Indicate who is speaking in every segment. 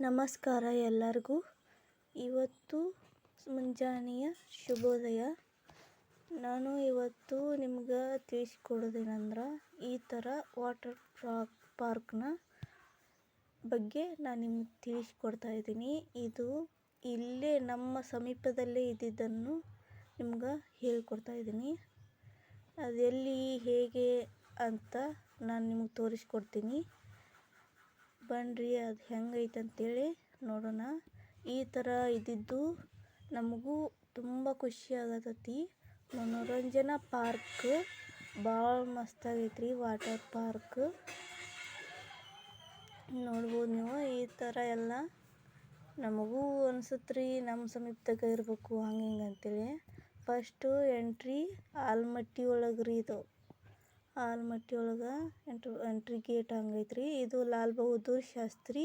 Speaker 1: ನಮಸ್ಕಾರ ಎಲ್ಲರಿಗೂ. ಇವತ್ತು ಮುಂಜಾನೆಯ ಶುಭೋದಯ. ನಾನು ಇವತ್ತು ನಿಮ್ಗೆ ತಿಳಿಸ್ಕೊಡೋದೇನಂದ್ರೆ, ಈ ಥರ ವಾಟರ್ ಪಾರ್ಕ್ ಪಾರ್ಕ್ನ ಬಗ್ಗೆ ನಾನು ನಿಮ್ಗೆ ತಿಳಿಸ್ಕೊಡ್ತಾ ಇದ್ದೀನಿ. ಇದು ಇಲ್ಲೇ ನಮ್ಮ ಸಮೀಪದಲ್ಲೇ ಇದ್ದಿದ್ದನ್ನು ನಿಮ್ಗೆ ಹೇಳ್ಕೊಡ್ತಾ ಇದ್ದೀನಿ. ಅದೆಲ್ಲಿ ಹೇಗೆ ಅಂತ ನಾನು ನಿಮ್ಗೆ ತೋರಿಸ್ಕೊಡ್ತೀನಿ. ಬನ್ನಿರಿ ಅದು ಹೆಂಗೈತೆ ಅಂತೇಳಿ ನೋಡೋಣ. ಈ ಥರ ಇದ್ದಿದ್ದು ನಮಗೂ ತುಂಬ ಖುಷಿ ಆಗತೈತಿ. ಮನೋರಂಜನಾ ಪಾರ್ಕ್ ಭಾಳ ಮಸ್ತಾಗೈತೆ ರೀ ವಾಟರ್ ಪಾರ್ಕ್. ನೋಡ್ಬೋದು ನೀವು, ಈ ಥರ ಎಲ್ಲ ನಮಗೂ ಅನ್ಸುತ್ತೆ ರೀ ನಮ್ಮ ಸಮೀಪದಾಗ ಇರಬೇಕು, ಹಂಗೆ ಹಿಂಗೆ ಅಂತೇಳಿ. ಫಸ್ಟು ಎಂಟ್ರಿ ಆಲ್ಮಟ್ಟಿ ಒಳಗೆ ರೀ ಇದು. ಆಲ್ಮಟ್ಟಿ ಒಳಗೆ ಎಂಟ್ರಿ ಎಂಟ್ರಿ ಗೇಟ್ ಹಂಗೈತ್ರಿ. ಇದು ಲಾಲ್ ಬಹದ್ದೂರ್ ಶಾಸ್ತ್ರಿ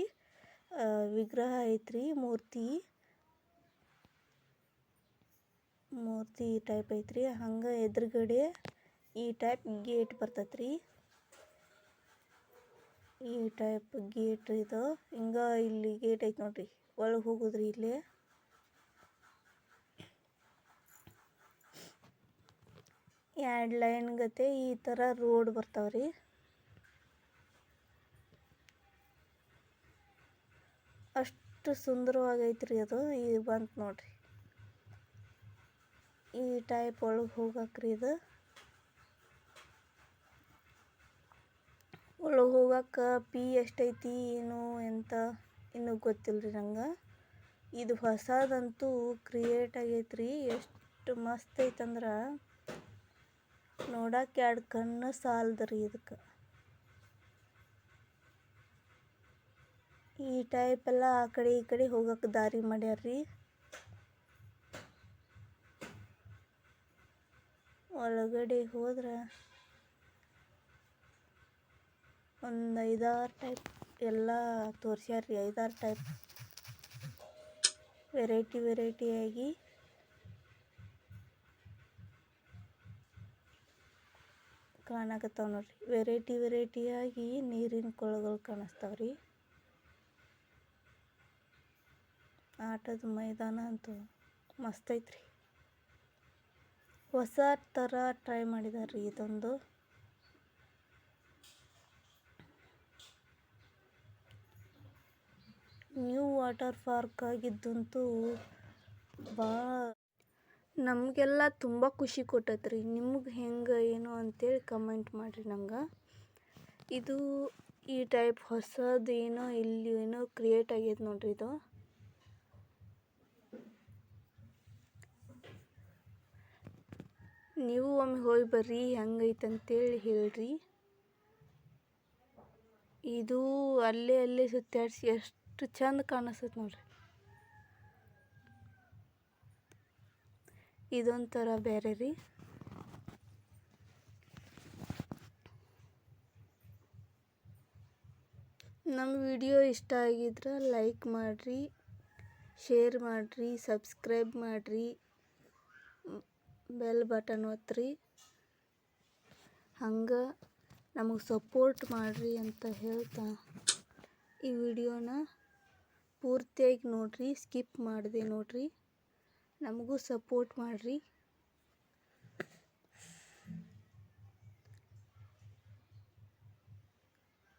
Speaker 1: ವಿಗ್ರಹ ಐತ್ರಿ, ಮೂರ್ತಿ. ಮೂರ್ತಿ ಟೈಪ್ ಐತ್ರಿ. ಹಂಗೆ ಎದುರುಗಡೆ ಈ ಟೈಪ್ ಗೇಟ್ ಬರ್ತೈತ್ರಿ. ಈ ಟೈಪ್ ಗೇಟ್ ಇದು. ಹಿಂಗೆ ಇಲ್ಲಿ ಗೇಟ್ ಐತೆ ನೋಡ್ರಿ. ಒಳಗೆ ಹೋಗೋದ್ರಿ ಇಲ್ಲಿ. ಎರಡು ಲೈನ್ ಗತೆ ಈ ಥರ ರೋಡ್ ಬರ್ತಾವ್ರಿ. ಅಷ್ಟು ಸುಂದರವಾಗೈತ್ರಿ ಅದು ಈಗ ಬಂತು ನೋಡ್ರಿ. ಈ ಟೈಪ್ ಒಳಗೆ ಹೋಗಕ್ರಿ ಇದು. ಒಳಗೆ ಹೋಗಕ್ಕೆ ಪಿ ಎಷ್ಟೈತಿ, ಏನು, ಎಂತ, ಇನ್ನೂ ಗೊತ್ತಿಲ್ಲ ರೀ ನಂಗೆ. ಇದು ಹೊಸದಂತೂ ಕ್ರಿಯೇಟ್ ಆಗೈತ್ರಿ, ಎಷ್ಟು ಮಸ್ತ್ ಐತಂದ್ರೆ. ನೋಡಕ್ಕೆ ಎರಡು ಕಣ್ಣು ಸಾಲದ್ರಿ ಇದಕ್ಕೆ ಈ ಟೈಪ್ ಎಲ್ಲ ಆ ಕಡೆ ಈ ಕಡೆ ಹೋಗಕ್ಕೆ ದಾರಿ ಮಾಡ್ಯಾರ್ರಿ. ಒಳಗಡೆ ಹೋದ್ರೆ ಒಂದು ಐದಾರು ಟೈಪ್ ಎಲ್ಲ ತೋರಿಸ್ಯಾರ್ರಿ, ಐದಾರು ಟೈಪ್ ವೆರೈಟಿ ವೆರೈಟಿಯಾಗಿ ಕಾಣಕತ್ತಾವ ನೋಡ್ರಿ. ವೆರೈಟಿ ವೆರೈಟಿಯಾಗಿ ನೀರಿನ ಕೊಳಗಳು ಕಾಣಿಸ್ತಾವ ರೀ. ಆಟದ ಮೈದಾನ ಅಂತೂ ಮಸ್ತ್ ಐತ್ರಿ. ಹೊಸ ಥರ ಟ್ರೈ ಮಾಡಿದಾರೆ ರೀ ಇದೊಂದು. ನ್ಯೂ ವಾಟರ್ ಪಾರ್ಕ್ ಆಗಿದ್ದಂತೂ ಭಾಳ ನಮಗೆಲ್ಲ ತುಂಬ ಖುಷಿ ಕೊಟ್ಟೈತೆ ರೀ ನಿಮ್ಗೆ ಹೆಂಗೆ, ಏನು ಅಂತೇಳಿ ಕಮೆಂಟ್ ಮಾಡಿರಿ ನಂಗೆ. ಇದು ಈ ಟೈಪ್ ಹೊಸದು ಇಲ್ಲಿ ಏನೋ ಕ್ರಿಯೇಟ್ ಆಗೈತೆ ನೋಡ್ರಿ ಇದು. ನೀವು ಒಮ್ಮೆ ಹೋಗಿ ಬರ್ರಿ, ಹೆಂಗೈತೆ ಅಂತೇಳಿ ಹೇಳ್ರಿ. ಇದು ಅಲ್ಲೇ ಅಲ್ಲೇ ಸುತ್ತಾಡಿಸಿ, ಎಷ್ಟು ಚಂದ ಕಾಣಿಸ್ತೈತೆ ನೋಡ್ರಿ. ಇದೊಂಥರ ಬೇರೆ ರೀ. ನಮ್ಮ ವಿಡಿಯೋ ಇಷ್ಟ ಆಗಿದ್ರೆ ಲೈಕ್ ಮಾಡಿರಿ, ಶೇರ್ ಮಾಡಿರಿ, ಸಬ್ಸ್ಕ್ರೈಬ್ ಮಾಡಿರಿ, ಬೆಲ್ ಬಟನ್ ಒತ್ತಿರಿ ಹಂಗೆ ನಮಗೆ ಸಪೋರ್ಟ್ ಮಾಡಿರಿ ಅಂತ ಹೇಳ್ತಾ ಈ ವಿಡಿಯೋನ ಪೂರ್ತಿಯಾಗಿ ನೋಡಿರಿ ಸ್ಕಿಪ್ ಮಾಡಿದೆ ನೋಡಿರಿ. ನಮಗೂ ಸಪೋರ್ಟ್ ಮಾಡಿರಿ.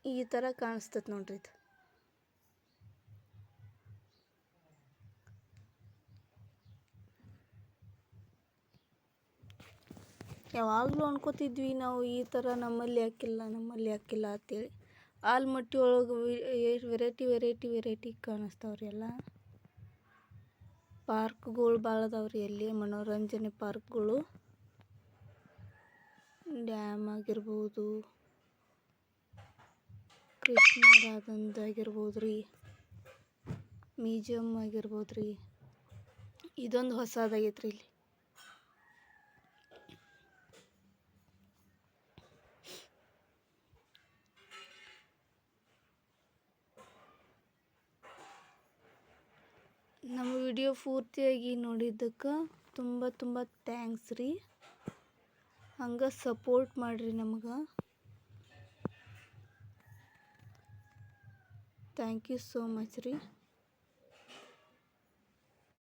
Speaker 1: ಈ ಥರ ಕಾಣಿಸ್ತದೆ ನೋಡ್ರಿ ಇದು. ಯಾವಾಗಲೂ ಅನ್ಕೋತಿದ್ವಿ ನಾವು ಈ ಥರ ನಮ್ಮಲ್ಲಿ ಹಾಕಿಲ್ಲ ನಮ್ಮಲ್ಲಿ ಹಾಕಿಲ್ಲ ಅಂತೇಳಿ. ಆಲ್ಮಟ್ಟಿ ಒಳಗೆ ವೆರೈಟಿ ವೆರೈಟಿ ವೆರೈಟಿ ಕಾಣಿಸ್ತಾವ್ರಿ ಎಲ್ಲ. ಪಾರ್ಕ್ಗಳು ಭಾಳ ಅದಾವ್ರಿ ಅಲ್ಲಿ ಮನೋರಂಜನೆ ಪಾರ್ಕ್ಗಳು, ಡ್ಯಾಮ್ ಆಗಿರ್ಬೋದು ಕೃಷ್ಣರಾಧಂದು ಆಗಿರ್ಬೋದು ರೀ ಮ್ಯೂಸಿಯಮ್ ಆಗಿರ್ಬೋದು ರೀ. ಇದೊಂದು ಹೊಸದಾಗೈತೆ ರೀ ಇಲ್ಲಿ. ನಮ್ಮ ವಿಡಿಯೋ ಪೂರ್ತಿಯಾಗಿ ನೋಡಿದ್ದಕ್ಕೆ ತುಂಬ ತುಂಬ ಥ್ಯಾಂಕ್ಸ್ ರೀ. ಹಂಗೆ ಸಪೋರ್ಟ್ ಮಾಡಿರಿ ನಮಗೆ. ಥ್ಯಾಂಕ್ ಯು ಸೋ ಮಚ್ ರೀ.